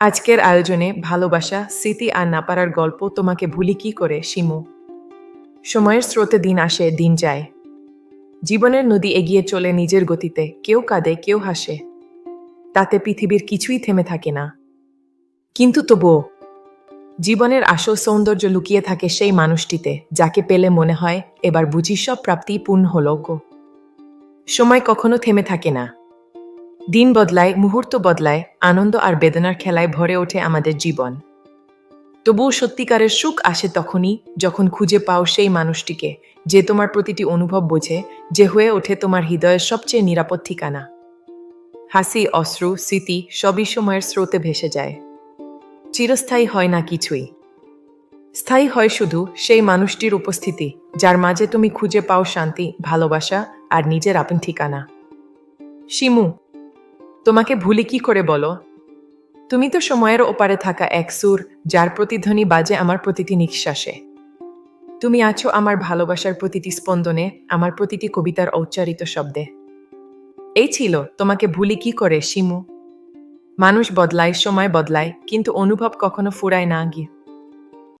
আজকের আয়োজনে ভালোবাসা, স্মৃতি আর না পারার গল্প তোমাকে ভুলি কি করে, শিমু? সময়ের স্রোতে দিন আসে, দিন যায়। জীবনের নদী এগিয়ে চলে নিজের গতিতে, কেউ কাঁদে, কেউ হাসে। তাতে পৃথিবীর কিছুই থেমে থাকে না। কিন্তু তবুও, জীবনের আসল সৌন্দর্য লুকিয়ে থাকে সেই মানুষটিতে, যাকে পেলে মনে হয়, এবার বুঝি সব প্রাপ্তি পূর্ণ হল গো। সময় কখনো থেমে থাকে না। দিন বদলায়, মুহূর্ত বদলায়, আনন্দ আর বেদনার খেলায় ভরে ওঠে আমাদের জীবন। তবুও সত্যিকারের সুখ আসে তখনই যখন খুঁজে পাও সেই মানুষটিকে, যে তোমার প্রতিটি অনুভব বোঝে, যে হয়ে ওঠে তোমার হৃদয়ের সবচেয়ে নিরাপদ ঠিকানা। হাসি, অশ্রু, স্মৃতি সবই সময়ের স্রোতে ভেসে যায়। চিরস্থায়ী হয় না কিছুই। স্থায়ী হয় শুধু সেই মানুষটির উপস্থিতি, যার মাঝে তুমি খুঁজে পাও শান্তি, ভালোবাসা আর নিজের আপন ঠিকানা। শিমু তোমাকে ভুলি কি করে বলো? তুমি তো সময়ের ওপারে থাকা এক সুর, যার প্রতিধ্বনি বাজে আমার প্রতিটি নিঃশ্বাসে। তুমি আছো আমার ভালোবাসার প্রতিটি স্পন্দনে, আমার প্রতিটি কবিতার ঔচ্চারিত শব্দে। এই ছিল তোমাকে ভুলি কি করে, শিমু? মানুষ বদলায়, সময় বদলায়, কিন্তু অনুভব কখনো ফুরায় না গিয়ে।